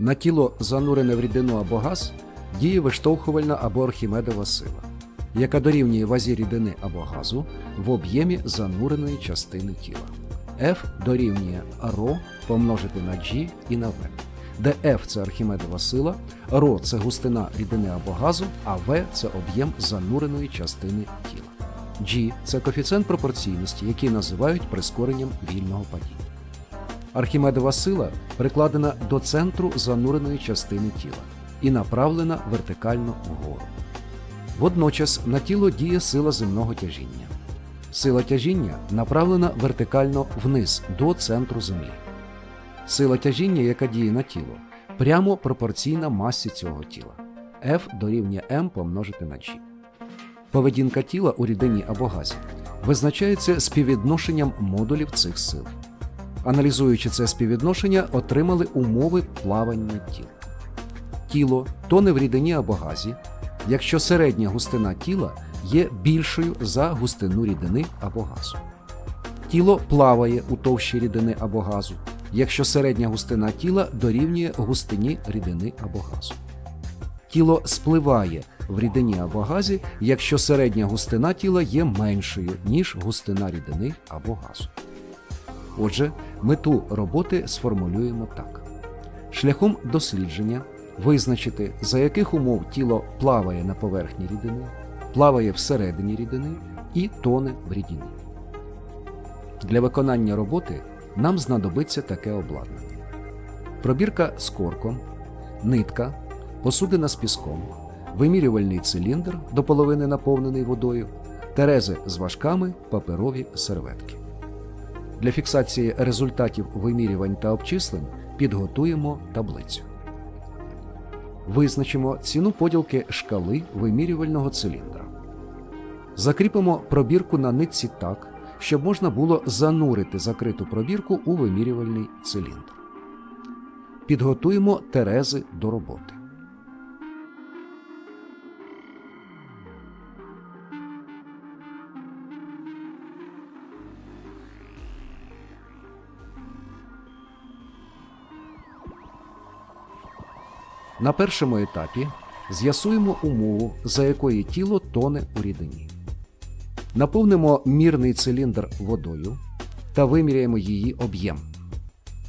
На тіло, занурене в рідину або газ, діє виштовхувальна або архімедова сила, яка дорівнює вазі рідини або газу в об'ємі зануреної частини тіла. F дорівнює ρ помножити на G і на V, де F це архімедова сила, ρ це густина рідини або газу, а V це об'єм зануреної частини тіла. G це коефіцієнт пропорційності, який називають прискоренням вільного падіння. Архімедова сила прикладена до центру зануреної частини тіла і направлена вертикально вгору. Водночас на тіло діє сила земного тяжіння. Сила тяжіння направлена вертикально вниз до центру Землі. Сила тяжіння, яка діє на тіло, прямо пропорційна масі цього тіла. F дорівнює m помножити на G. Поведінка тіла у рідині або газі визначається співвідношенням модулів цих сил. Аналізуючи це співвідношення, отримали умови плавання тіла. Тіло тоне в рідині або газі, якщо середня густина тіла є більшою за густину рідини або газу. Тіло плаває у товщі рідини або газу, якщо середня густина тіла дорівнює густині рідини або газу. Тіло спливає в рідині або газі, якщо середня густина тіла є меншою, ніж густина рідини або газу. Отже, мету роботи сформулюємо так: шляхом дослідження визначити, за яких умов тіло плаває на поверхні рідини, плаває всередині рідини і тоне в рідині. Для виконання роботи нам знадобиться таке обладнання: пробірка з корком, нитка, посудина з піском, вимірювальний циліндр до половини наповнений водою, терези з важками, паперові серветки. Для фіксації результатів вимірювань та обчислень підготуємо таблицю. Визначимо ціну поділки шкали вимірювального циліндра. Закріпимо пробірку на нитці так, щоб можна було занурити закриту пробірку у вимірювальний циліндр. Підготуємо терези до роботи. На першому етапі з'ясуємо умову, за якої тіло тоне у рідині. Наповнимо мірний циліндр водою та виміряємо її об'єм.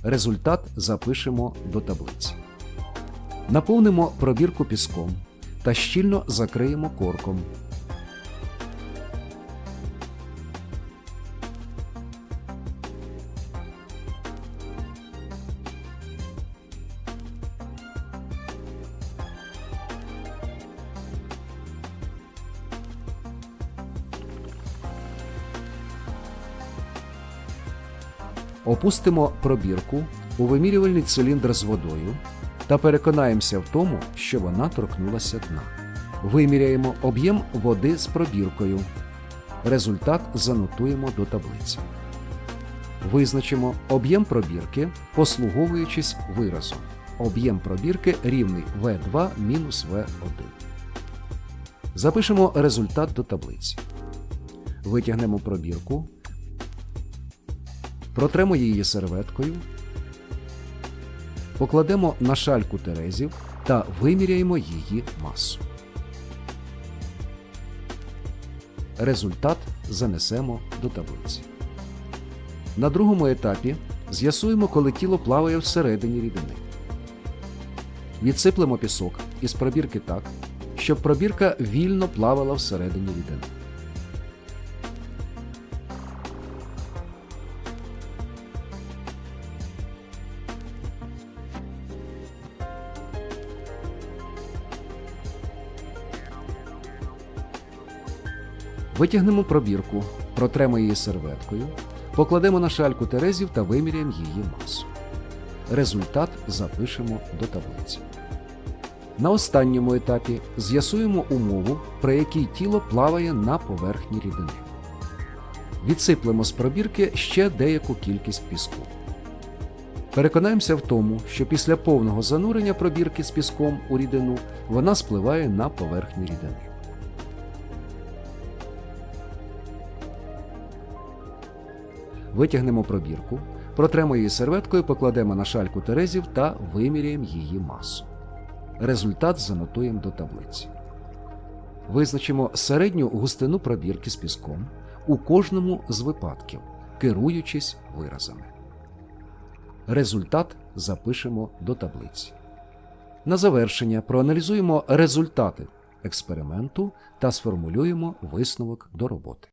Результат запишемо до таблиці. Наповнимо пробірку піском та щільно закриємо корком. Опустимо пробірку у вимірювальний циліндр з водою та переконаємося в тому, що вона торкнулася дна. Виміряємо об'єм води з пробіркою. Результат занотуємо до таблиці. Визначимо об'єм пробірки, послуговуючись виразом. Об'єм пробірки рівний В2 мінус В1. Запишемо результат до таблиці. Витягнемо пробірку. Протремо її серветкою, покладемо на шальку терезів та виміряємо її масу. Результат занесемо до таблиці. На другому етапі з'ясуємо, коли тіло плаває всередині рідини. Відсиплемо пісок із пробірки так, щоб пробірка вільно плавала всередині рідини. Витягнемо пробірку, протремо її серветкою, покладемо на шальку терезів та виміряємо її масу. Результат запишемо до таблиці. На останньому етапі з'ясуємо умову, при якій тіло плаває на поверхні рідини. Відсиплемо з пробірки ще деяку кількість піску. Переконаємося в тому, що після повного занурення пробірки з піском у рідину вона спливає на поверхні рідини. Витягнемо пробірку, Протремо її серветкою, покладемо на шальку терезів та виміряємо її масу. Результат занотуємо до таблиці. Визначимо середню густину пробірки з піском у кожному з випадків, керуючись виразами. Результат запишемо до таблиці. На завершення проаналізуємо результати експерименту та сформулюємо висновок до роботи.